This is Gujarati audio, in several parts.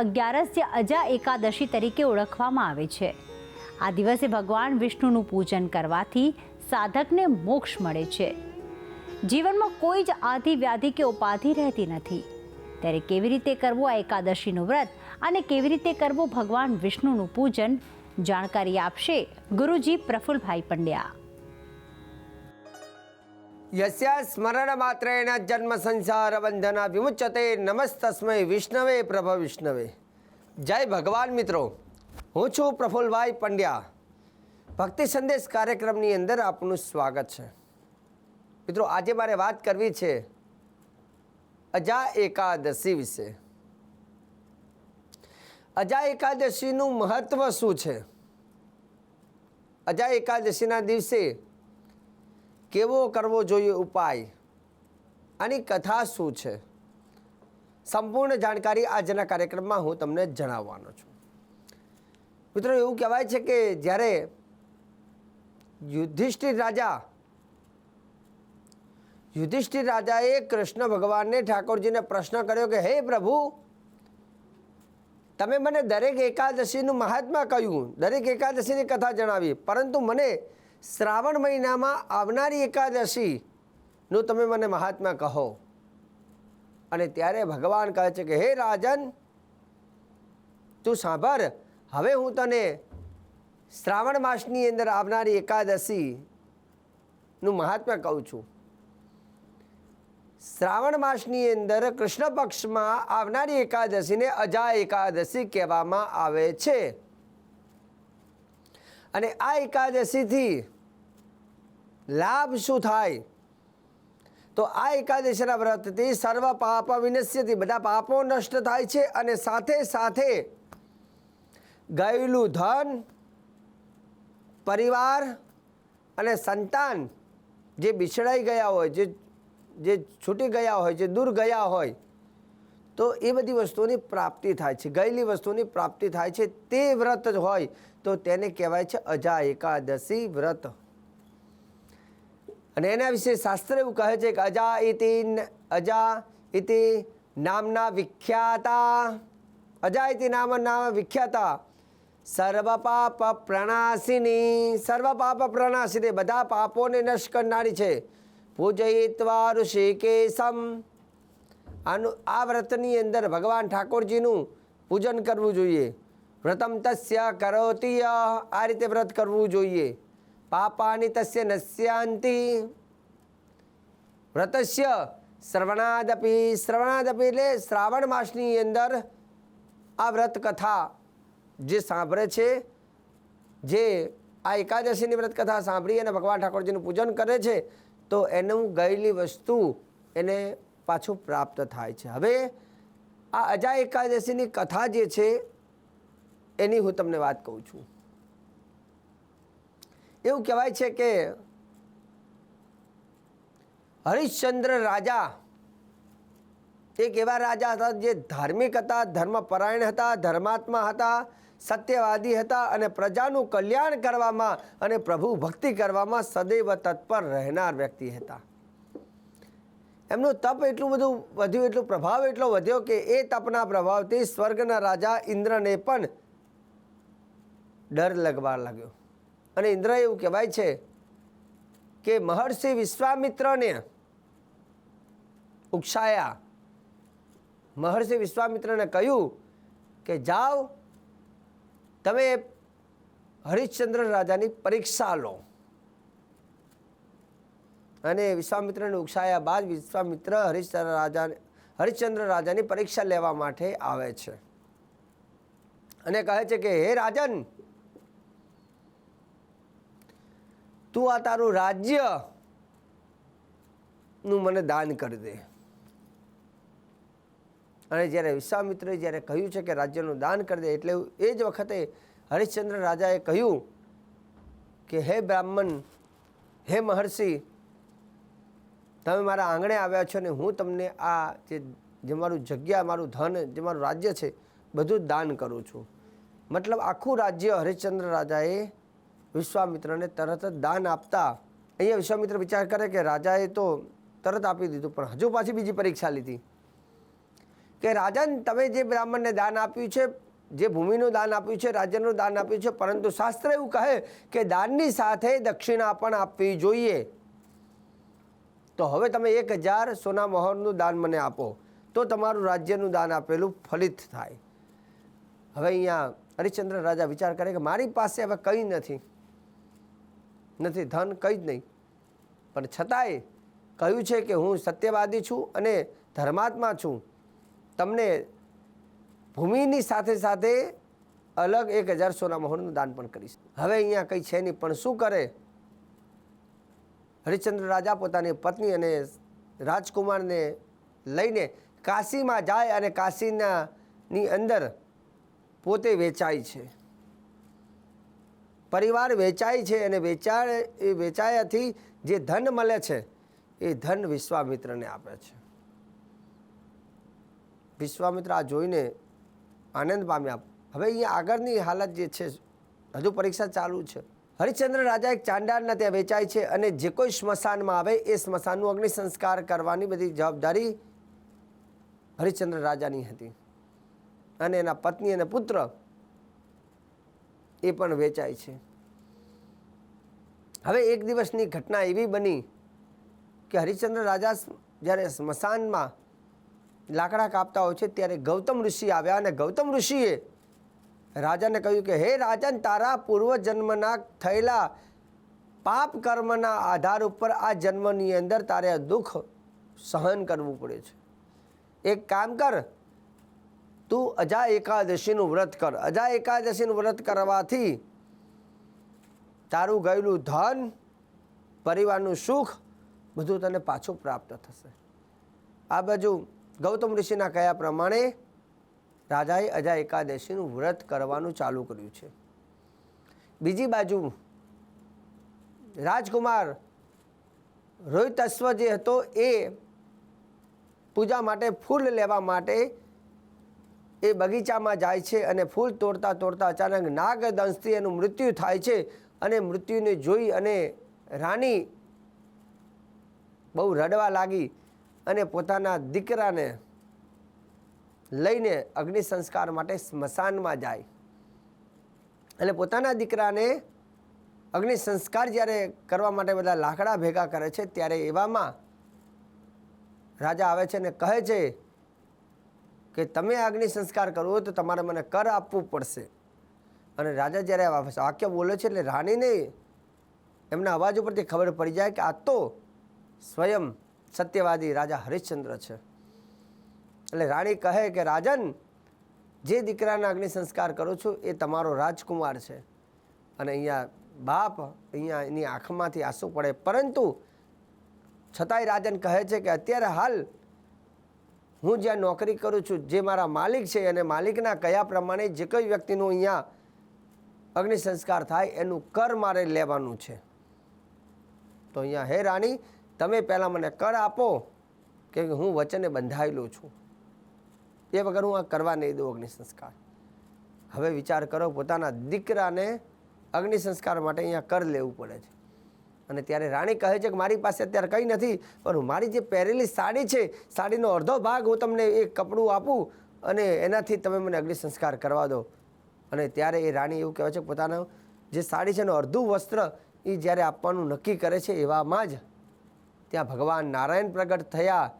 અગિયારસ જે અજા એકાદશી તરીકે ઓળખવામાં આવે છે. આ દિવસે ભગવાન વિષ્ણુનું પૂજન કરવાથી સાધકને મોક્ષ મળે છે. જીવનમાં કોઈ જ આધિ વ્યાધિ કે ઉપાધિ રહેતી નથી. ત્યારે કેવી રીતે કરવું આ એકાદશીનું વ્રત અને કેવી રીતે કરવું ભગવાન વિષ્ણુનું પૂજન? જાણકારી આપશે ગુરુજી પ્રફુલભાઈ પંડ્યા. યસ્યા સ્મરણ માત્રેણ જન્મ સંસાર બંધના વિમુચ્યતે નમસ્તસ્મય વિષ્ણવે પ્રભ વિષ્ણવે જય ભગવાન મિત્રો હું છું પ્રફુલભાઈ પંડ્યા ભક્તિ સંદેશ કાર્યક્રમની અંદર આપનું સ્વાગત છે મિત્રો આજે મારે વાત કરવી છે અજા એકાદશી વિશે અજા એકાદશીનું મહત્વ શું છે અજા એકાદશીના દિવસે કેવો કરવો જોઈએ ઉપાય? આની કથા શું છે? સંપૂર્ણ જાણકારી આજના કાર્યક્રમમાં હું તમને જણાવવાનો છું. મિત્રો, એવું કહેવાય છે કે જ્યારે યુધિષ્ઠિર રાજા, યુધિષ્ઠિર રાજાએ કૃષ્ણ ભગવાનને ઠાકોરજીને પ્રશ્ન કર્યો કે, હે પ્રભુ, તમે મને દરેક એકાદશીનું મહાત્મા કહ્યું, દરેક એકાદશીની કથા જણાવી, પરંતુ મને શ્રાવણ મહિનામાં આવનારી એકાદશીનું તમે મને મહાત્મા કહો. અને ત્યારે ભગવાન કહે છે કે, હે રાજન, તું સાંભળ, હવે હું તને શ્રાવણ માસની અંદર આવનારી એકાદશીનું મહાત્મા કહું છું. શ્રાવણ માસની અંદર કૃષ્ણ પક્ષમાં આવનારી એકાદશીને અજા એકાદશી કહેવામાં આવે છે. અને આ એકાદશીથી લાભ શું થાય? તો આ એકાદશીના વ્રતથી સર્વ પાપ વિનશ્યથી, બધા પાપો નષ્ટ થાય છે અને સાથે સાથે ગયેલું ધન, પરિવાર અને સંતાન જે બિછડાઈ ગયા હોય, જે જે છૂટી ગયા હોય, જે દૂર ગયા હોય તો એ બધી વસ્તુઓની પ્રાપ્તિ થાય છે. ગયેલી વસ્તુની પ્રાપ્તિ થાય છે. તે વ્રત જ હોય તો તેને કહેવાય છે અજા એકાદશી વ્રત. અને એના વિશે શાસ્ત્ર એવું કહે છે કે અજા ઇતિ અજા ઇતિ નામના વિખ્યાતા, અજા ઇતિ નામ નામ વિખ્યાતા સર્વ પાપ પ્રણાશિની સર્વ પાપ પ્રણાશિની બધા પાપોને નષ્ટ કરનારી છે. પૂજયિત્વા ઋષિકેશમ આનું આ વ્રતની અંદર ભગવાન ઠાકોરજીનું પૂજન કરવું જોઈએ. વ્રતમ તસ્ય કરોતિય આ રીતે વ્રત કરવું જોઈએ. પાપાની તસ્ય નસ્યાંતિ. વ્રતસ્ય શ્રવણાદપી શ્રવણાદપી એટલે શ્રાવણ માસની અંદર આ વ્રત કથા જે સાંભળે છે, જે આ એકાદશીની વ્રત કથા સાંભળી અને ભગવાન ઠાકોરજીનું પૂજન કરે છે, તો એનું ગયેલી વસ્તુ એને પાછું પ્રાપ્ત થાય છે. હવે આ અજા એકાદશીની કથા જે છે, એની હું તમને વાત કહું છું. એવું કહેવાય છે કે હરિશ્ચંદ્ર રાજા એક એવા રાજા હતા જે ધાર્મિક હતા, ધર્મપરાયણ હતા, ધર્માત્મા હતા, સત્યવાદી હતા અને પ્રજાનું કલ્યાણ કરવામાં અને પ્રભુ ભક્તિ કરવામાં સદૈવ તત્પર રહેનાર વ્યક્તિ હતા. એમનું તપ એટલું બધું વધ્યું, એટલું પ્રભાવ એટલો વધ્યો કે એ તપના પ્રભાવથી સ્વર્ગના રાજા ઇન્દ્રને પણ ડર લગવા લાગ્યો. અને ઇન્દ્ર એવું કહેવાય છે કે મહર્ષિ વિશ્વામિત્રને ઉકસાયા. મહર્ષિ વિશ્વામિત્રને કહ્યું કે જાઓ, તમે હરિશ્ચંદ્ર રાજાની પરીક્ષા લો. અને વિશ્વામિત્રને ઉકસાયા બાદ વિશ્વામિત્ર હરિશ્ચંદ્ર રાજા હરિશ્ચંદ્ર રાજાની પરીક્ષા લેવા માટે આવે છે. અને કહે છે કે, હે રાજન, તું આ તારું રાજ્યનું મને દાન કરી દે. અને જ્યારે વિશ્વામિત્રએ જ્યારે કહ્યું છે કે રાજ્યનું દાન કરી દે, એટલે એ જ વખતે હરિશ્ચંદ્ર રાજાએ કહ્યું કે, હે બ્રાહ્મણ, હે મહર્ષિ તમે મારા આંગણે આવ્યા છો ને હું તમને આ જે જે મારું જગ્યા, મારું ધન, જે મારું રાજ્ય છે, બધું દાન કરું છું. મતલબ આખું રાજ્ય હરિશ્ચંદ્ર રાજાએ વિશ્વામિત્રને તરત જ દાન આપતા. અહીંયા વિશ્વામિત્ર વિચાર કરે કે રાજાએ તો તરત આપી દીધું, પણ હજુ પાછી બીજી પરીક્ષા લીધી. કે રાજન, તમે જે બ્રાહ્મણને દાન આપ્યું છે, જે ભૂમિનું દાન આપ્યું છે, રાજ્યનું દાન આપ્યું છે, પરંતુ શાસ્ત્ર એવું કહે કે દાનની સાથે દક્ષિણા પણ આપવી જોઈએ. તો હવે તમે એક હજાર સોના મોહરનું દાન મને આપો, તો તમારું રાજ્યનું દાન આપેલું ફલિત થાય. હવે અહીંયા હરિશ્ચંદ્ર રાજા વિચાર કરે કે મારી પાસે હવે કંઈ નથી. નથી, ધન કંઈ જ નહીં. પણ છતાંય કહ્યું છે કે હું સત્યવાદી છું અને ધર્માત્મા છું. તમને ભૂમિની સાથે સાથે અલગ એક હજાર સોના મોહરનું દાન પણ કરીશ. હવે અહીંયા કંઈ છે નહીં, પણ શું કરે? હરિશ્ચંદ્ર રાજા પોતાની પત્ની અને રાજકુમારને લઈને કાશીમાં જાય અને કાશીના ની અંદર પોતે વેચાય છે. પરિવાર વેચાય છે અને વેચાય, એ વેચાયાથી જે ધન મળે છે, એ ધન વિશ્વામિત્રને આપે છે. વિશ્વામિત્ર આ જોઈને આનંદ પામ્યા. હવે અહીંયા આગળની હાલત જે છે, હજુ પરીક્ષા ચાલુ છે. હરિશ્ચંદ્ર રાજા એક ચાંડાળના ત્યાં વેચાય છે અને જે કોઈ સ્મશાનમાં આવે એ સ્મશાનનું અગ્નિ સંસ્કાર કરવાની બધી જવાબદારી હરિશ્ચંદ્ર રાજાની હતી. અને એના પત્ની અને પુત્ર એ પણ વેચાય છે. હવે એક દિવસની ઘટના એવી બની કે હરિશ્ચંદ્ર રાજા જ્યારે સ્મશાનમાં લાકડા કાપતા હોય છે ત્યારે ગૌતમ ઋષિ આવ્યા અને ગૌતમ ઋષિએ રાજાને કહ્યું કે, હે રાજન, તારા પૂર્વજન્મના થયેલા પાપ કર્મના આધાર ઉપર આ જન્મની અંદર તારે દુઃખ સહન કરવું પડે છે. એક કામ કર, તું અજા એકાદશીનું વ્રત કર. અજા એકાદશીનું વ્રત કરવાથી તારું ગયેલું ધન, પરિવારનું સુખ બધું તને પાછું પ્રાપ્ત થશે. આ બાજુ ગૌતમ ઋષિના કયા પ્રમાણે રાજાએ અજા એકાદશીનું વ્રત કરવાનું ચાલુ કર્યું છે. બીજી બાજુ, રાજકુમાર રોહિતસ્વ જે હતો એ પૂજા માટે ફૂલ લેવા માટે એ બગીચામાં જાય છે અને ફૂલ તોડતા તોડતા અચાનક નાગ દંશથી એનું મૃત્યુ થાય છે અને મૃત્યુને જોઈ અને રાણી બહુ રડવા લાગી અને પોતાના દીકરાને લઈને અગ્નિ સંસ્કાર માટે સ્મશાનમાં જાય. એટલે પોતાના દીકરાને અગ્નિ સંસ્કાર જ્યારે કરવા માટે બધા લાકડા ભેગા કરે છે, ત્યારે એવામાં રાજા આવે છે અને કહે છે કે તમે અગ્નિ સંસ્કાર કરવો તો તમારે મને કર આપવું પડશે. અને રાજા જ્યારે વાક્ય બોલે છે એટલે રાણીને એમના અવાજ ઉપરથી ખબર પડી જાય કે આ તો સ્વયં સત્યવાદી રાજા હરિશ્ચંદ્ર છે. એટલે રાણી કહે કે, રાજન, જે દીકરાના અગ્નિ સંસ્કાર કરું છું, એ તમારો રાજકુમાર છે. અને અહીંયા બાપ અહીંયા એની આંખમાંથી આંસુ પડે. પરંતુ છતાંય રાજન કહે છે કે, અત્યારે હાલ હું જ્યાં નોકરી કરું છું, જે મારા માલિક છે અને માલિકના કયા પ્રમાણે જે કોઈ વ્યક્તિનું અહીંયા અગ્નિ સંસ્કાર થાય, એનું કર મારે લેવાનું છે. તો અહીંયા, હે રાણી, તમે પહેલાં મને કર આપો કે હું વચને બંધાયેલો છું. એ વગર હું આ કરવા નહીં દઉં અગ્નિ સંસ્કાર. હવે વિચાર કરો, પોતાના દીકરાને અગ્નિ સંસ્કાર માટે અહીંયા કર લેવું પડે છે. અને ત્યારે રાણી કહે છે કે મારી પાસે અત્યારે કંઈ નથી, પણ મારી જે પહેરેલી સાડી છે, સાડીનો અડધો ભાગ હું તમને એ કપડું આપું અને એનાથી તમે મને અગ્નિ સંસ્કાર કરવા દો. અને ત્યારે એ રાણી એવું કહેવાય છે પોતાનું જે સાડી છે એનું અડધું વસ્ત્ર એ જ્યારે આપવાનું નક્કી કરે છે એવામાં જ ત્યાં ભગવાન નારાયણ પ્રગટ થયા.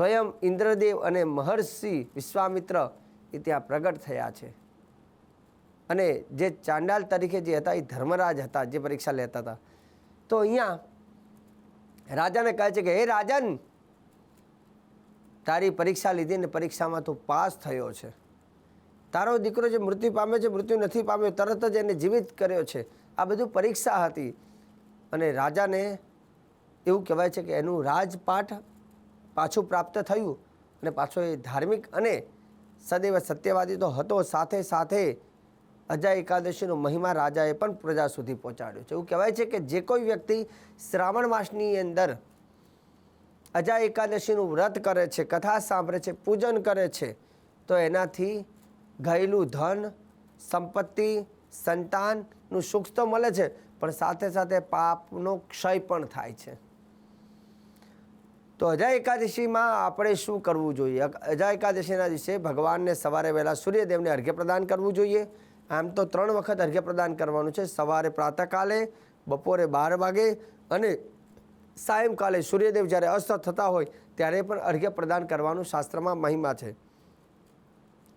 સ્વયં ઇન્દ્રદેવ અને મહર્ષિ વિશ્વામિત્ર એ ત્યાં પ્રગટ થયા છે. અને જે ચાંડાલ તરીકે જે હતા, એ ધર્મરાજ હતા, જે પરીક્ષા લેતા હતા. તો અહીંયા રાજાને કહે છે કે, હે રાજન, તારી પરીક્ષા લીધી ને પરીક્ષામાં તું પાસ થયો છે. તારો દીકરો જે મૃત્યુ પામે છે, મૃત્યુ નથી પામ્યો, તરત જ એને જીવિત કર્યો છે. આ બધું પરીક્ષા હતી. અને રાજાને એવું કહેવાય છે કે એનું રાજપાઠ પાછું પ્રાપ્ત થયું અને પાછો એ ધાર્મિક અને સદૈવ સત્યવાદી તો હતો. સાથે સાથે અજા એકાદશીનો મહિમા રાજાએ પણ પ્રજા સુધી પહોંચાડ્યો છે. એવું કહેવાય છે કે જે કોઈ વ્યક્તિ શ્રાવણ માસની અંદર અજા એકાદશીનું વ્રત કરે છે, કથા સાંભળે છે, પૂજન કરે છે, તો એનાથી ગયેલું ધન, સંપત્તિ, સંતાનનું સુખ તો મળે છે, પણ સાથે સાથે પાપનો ક્ષય પણ થાય છે. તો અજા એકાદશીમાં આપણે શું કરવું જોઈએ? અજા એકાદશીના દિવસે ભગવાનને સવારે વહેલા સૂર્યદેવને અર્ઘ્ય પ્રદાન કરવું જોઈએ. આમ તો ત્રણ વખત અર્ઘ્ય પ્રદાન કરવાનું છે. સવારે પ્રાતઃકાલે, બપોરે બાર વાગે અને સાયંકાલે સૂર્યદેવ જ્યારે અસ્ત થતા હોય ત્યારે પણ અર્ઘ્ય પ્રદાન કરવાનું શાસ્ત્રમાં મહિમા છે.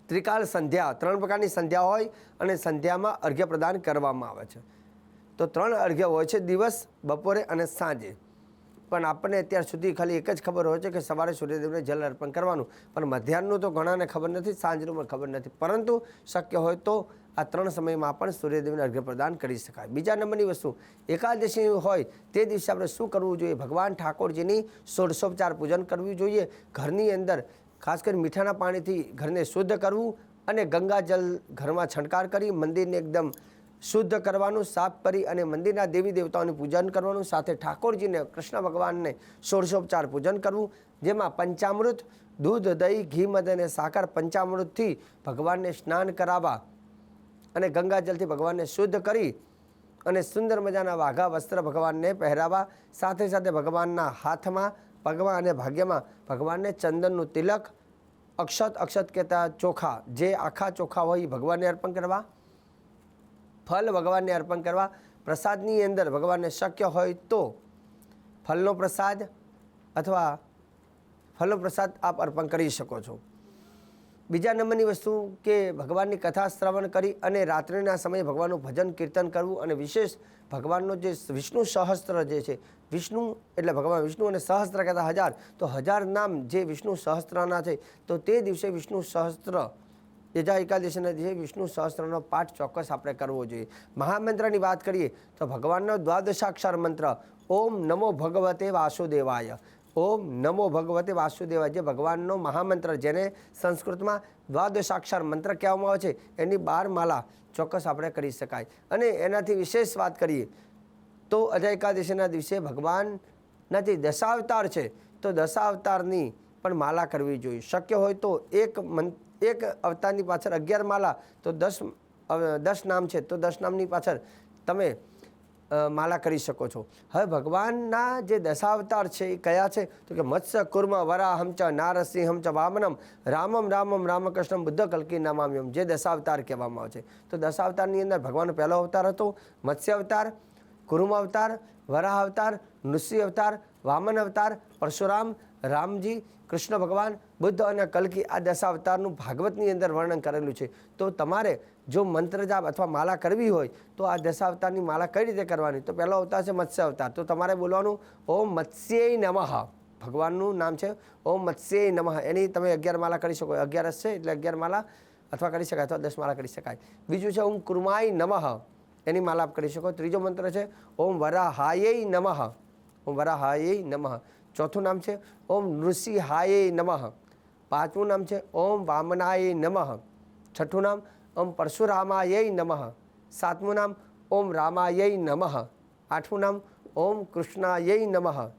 ત્રિકાળ સંધ્યા, ત્રણ પ્રકારની સંધ્યા હોય અને સંધ્યામાં અર્ઘ્ય પ્રદાન કરવામાં આવે છે. તો ત્રણ અર્ઘ્ય હોય છે. દિવસ, બપોરે અને સાંજે. પણ આપણને અત્યાર સુધી ખાલી એક જ ખબર હોય છે કે સવારે સૂર્યદેવને જલ અર્પણ કરવાનું. પણ મધ્યાહનનું તો ઘણાને ખબર નથી, સાંજનું પણ ખબર નથી. પરંતુ શક્ય હોય તો આ ત્રણ સમયમાં પણ સૂર્યદેવને અર્ઘ્ય પ્રદાન કરી શકાય. બીજા નંબરની વસ્તુ, એકાદશી હોય તે દિવસે આપણે શું કરવું જોઈએ? ભગવાન ઠાકોરજીની ષોડશોપચાર પૂજન કરવું જોઈએ. ઘરની અંદર ખાસ કરી મીઠાના પાણીથી ઘરને શુદ્ધ કરવું અને ગંગાજલ ઘરમાં છંટકાર કરી મંદિરને એકદમ શુદ્ધ કરવાનું સાફ કરી અને મંદિરના દેવી દેવતાઓનું પૂજન કરવાનું, સાથે ઠાકોરજીને કૃષ્ણ ભગવાનને ષોડશોપચાર પૂજન કરવું, જેમાં પંચામૃત, દૂધ, દહીં, ઘી, મધ અને સાકર પંચામૃતથી ભગવાનને સ્નાન કરાવવા અને ગંગાજલથી ભગવાનને શુદ્ધ કરી અને સુંદર મજાના વાઘા વસ્ત્ર ભગવાનને પહેરાવા સાથે સાથે ભગવાનના હાથમાં, પગમાં અને ભાગ્યમાં ભગવાનને ચંદનનું તિલક અક્ષત અક્ષત કહેતા ચોખા, જે આખા ચોખા હોય એ ભગવાનને અર્પણ કરવા. ફલ ભગવાનને અર્પણ કરવા, પ્રસાદની અંદર ભગવાનને શક્ય હોય તો ફલનો પ્રસાદ અથવા ફલનો પ્રસાદ આપ અર્પણ કરી શકો છો. બીજા નંબરની વસ્તુ કે ભગવાનની કથા શ્રવણ કરી અને રાત્રિના સમયે ભગવાનનું ભજન કીર્તન કરવું અને વિશેષ ભગવાનનો જે વિષ્ણુ સહસ્ત્ર જે છે, વિષ્ણુ એટલે ભગવાન વિષ્ણુ અને સહસ્ત્ર કહેતા હજાર, તો હજાર નામ જે વિષ્ણુ સહસ્ત્રના છે, તો તે દિવસે વિષ્ણુ સહસ્ત્ર યજા એકાદશીના દિવસે વિષ્ણુ સહસ્ત્રનો પાઠ ચોક્કસ આપણે કરવો જોઈએ. મહામંત્રની વાત કરીએ તો ભગવાનનો દ્વાદશાક્ષર મંત્ર, ઓમ નમો ભગવતે વાસુદેવાય. ઓમ નમો ભગવતે વાસુદેવાય જે ભગવાનનો મહામંત્ર જેને સંસ્કૃતમાં દ્વાદશાક્ષર મંત્ર કહેવામાં આવે છે, એની બાર માલા ચોક્કસ આપણે કરી શકાય. અને એનાથી વિશેષ વાત કરીએ તો અજય એકાદશીના દિવસે ભગવાનના જે દશાવતાર છે, તો દશાવતારની પણ માલા કરવી જોઈએ. શક્ય હોય તો એક મન, એક અવતારની પાછળ અગિયાર માલા, તો દસ દસ નામ છે, તો દસ નામની પાછળ તમે માલા કરી શકો છો. હવે ભગવાનના જે દશાવતાર છે એ કયા છે? તો કે મત્સ્ય, કુર્મ, વરાહમ ચ, નારસિંહમ ચ, વામનમ, રામમ રામમ, રામકૃષ્ણમ, બુદ્ધ કલ્કી નામામ્યમ જે દશાવતાર કહેવામાં આવે છે. તો દશાવતારની અંદર ભગવાનનો પહેલો અવતાર હતો મત્સ્ય અવતાર, કુરુમ અવતાર, વરાહ અવતાર, નૃસિંહ અવતાર વામન અવતાર, પરશુરામ, રામજી, કૃષ્ણ ભગવાન, બુદ્ધ અને કલ્કી આ દશાવતારનું ભાગવતની અંદર વર્ણન કરેલું છે. તો તમારે જો મંત્ર જાપ અથવા માલા કરવી હોય, તો આ દશાવતારની માલા કઈ રીતે કરવાની? તો પહેલો અવતાર છે મત્સ્ય અવતાર. તો તમારે બોલવાનું, ઓમ મત્સ્ય નમઃ. ભગવાનનું નામ છે, ઓમ મત્સ્ય નમઃ. એની તમે અગિયાર માલા કરી શકો. અગિયારસ છે એટલે અગિયાર માલા અથવા કરી શકાય અથવા દસ માલા કરી શકાય. બીજું છે, ઓમ કુર્માય નમઃ. એની માલા કરી શકો. ત્રીજો મંત્ર છે, ઓમ વરાહાય નમઃ. ઓમ વરાહાય નમઃ. ચોથું નામ છે, ઓમ નૃસિંહાય નમઃ. પાંચમું નામ છે, ઓમ વામનાય નમઃ. છઠ્ઠું નામ, ઓમ પરશુરામાય નમઃ. સાતમું નામ, ઓમ રામાય નમઃ. આઠમું નામ, ઓમ કૃષ્ણાય નમઃ.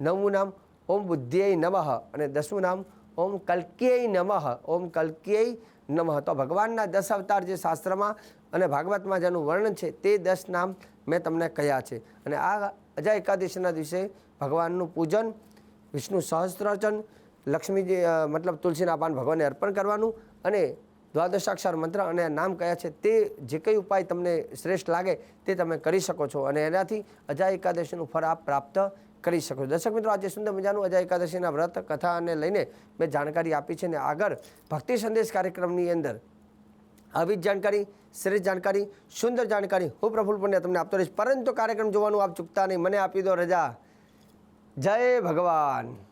નવમું નામ, ઓમ બુદ્ધ્યય નમઃ. અને દસમું નામ, ઓમ કલ્ક્યય નમઃ. ઓમ કલ્ક્યય નમઃ. તો ભગવાનના દસ અવતાર જે શાસ્ત્રમાં અને ભાગવતમાં જેનું વર્ણન છે તે દસ નામ મેં તમને કહ્યા છે. અને આ અજય એકાદશીના દિવસે ભગવાનનું પૂજન, વિષ્ણુ સહસ્ત્રચન, લક્ષ્મીજી મતલબ તુલસીના પાન ભગવાનને અર્પણ કરવાનું અને દ્વાદશાક્ષર મંત્ર અને નામ કયા છે તે જે કંઈ ઉપાય તમને શ્રેષ્ઠ લાગે તે તમે કરી શકો છો. અને એનાથી અજય એકાદશીનું ફળ આપ પ્રાપ્ત કરી શકો છો. દર્શક મિત્રો, આજે સુંદર મજાનું અજય એકાદશીના વ્રત, કથાને લઈને મેં જાણકારી આપી છે અને આગળ ભક્તિ સંદેશ કાર્યક્રમની અંદર આવી જ જાણકારી શ્રેષ્ઠ જાણકારી, સુંદર જાણકારી હું પ્રફુલ પંડ્યા તમને આપતો રહીશ. પરંતુ કાર્યક્રમ જોવાનું આપ ચૂકતા નહીં. મને આપી દો રજા. જય ભગવાન.